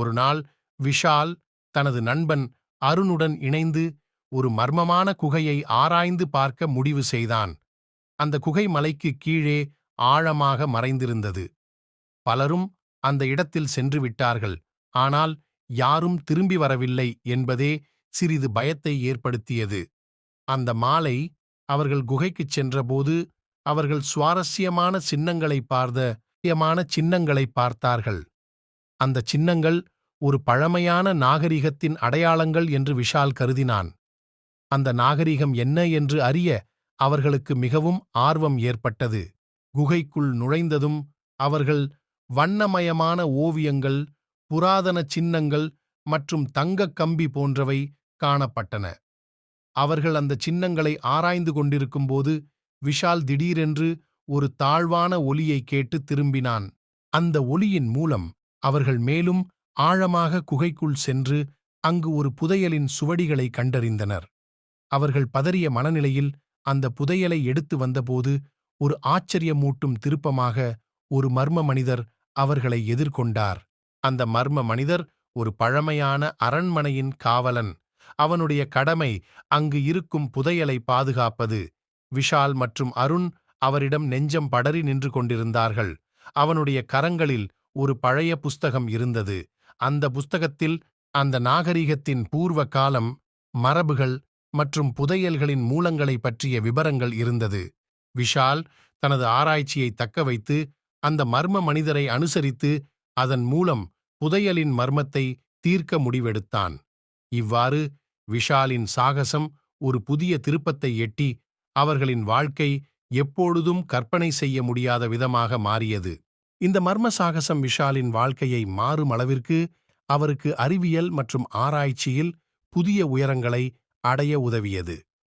ஒரு நாள் விஷால் தனது நண்பன் அருணுடன் இணைந்து ஒரு மர்மமான குகையை ஆராய்ந்து பார்க்க முடிவு செய்தான். அந்த குகை மலைக்கு கீழே ஆழமாக மறைந்திருந்தது. பலரும் அந்த இடத்தில் சென்று விட்டார்கள். ஆனால் யாரும் திரும்பி வரவில்லை என்பதே சிறிது பயத்தை ஏற்படுத்தியது. அந்த மாலை அவர்கள் குகைக்குச் சென்றபோது அவர்கள் சுவாரஸ்யமான சின்னங்களை பார்த்த முக்கியமான சின்னங்களை பார்த்தார்கள். அந்த சின்னங்கள் ஒரு பழமையான நாகரிகத்தின் அடையாளங்கள் என்று விஷால் கருதினான். அந்த நாகரிகம் என்ன என்று அறிய அவர்களுக்கு மிகவும் ஆர்வம் ஏற்பட்டது. குகைக்குள் நுழைந்ததும் அவர்கள் வண்ணமயமான ஓவியங்கள் புராதன சின்னங்கள் மற்றும் தங்கக் கம்பி போன்றவை காணப்பட்டன. அவர்கள் அந்த சின்னங்களை ஆராய்ந்து கொண்டிருக்கும்போது விஷால் திடீரென்று ஒரு தாழ்வான ஒலியை கேட்டு திரும்பினான். அந்த ஒலியின் மூலம் அவர்கள் மேலும் ஆழமாக குகைக்குள் சென்று அங்கு ஒரு புதையலின் சுவடிகளை கண்டறிந்தனர். அவர்கள் பதறிய மனநிலையில் அந்த புதையலை எடுத்து வந்தபோது ஒரு ஆச்சரியமூட்டும் திருப்பமாக ஒரு மர்ம மனிதர் அவர்களை எதிர்கொண்டார். அந்த மர்ம மனிதர் ஒரு பழமையான அரண்மனையின் காவலன். அவனுடைய கடமை அங்கு இருக்கும் புதையலை பாதுகாப்பது. விஷால் மற்றும் அருண் அவரிடம் நெஞ்சம் படறி நின்று கொண்டிருந்தார்கள். அவனுடைய கரங்களில் ஒரு பழைய புஸ்தகம் இருந்தது. அந்த புஸ்தகத்தில் அந்த நாகரிகத்தின் பூர்வ காலம் மரபுகள் மற்றும் புதையல்களின் மூலங்களை பற்றிய விபரங்கள் இருந்தது. விஷால் தனது ஆராய்ச்சியை தக்கவைத்து அந்த மர்ம மனிதரை அனுசரித்து அதன் மூலம் புதையலின் மர்மத்தை தீர்க்க முடிவெடுத்தான். இவ்வாறு விஷாலின் சாகசம் ஒரு புதிய திருப்பத்தை எட்டி அவர்களின் வாழ்க்கை எப்பொழுதும் கற்பனை செய்ய முடியாத விதமாக மாறியது. இந்த மர்ம சாகசம் விஷாலின் வாழ்க்கையை மாறும் அளவிற்கு அவருக்கு அறிவியல் மற்றும் ஆராய்ச்சியில் புதிய உயரங்களை அடைய உதவியது.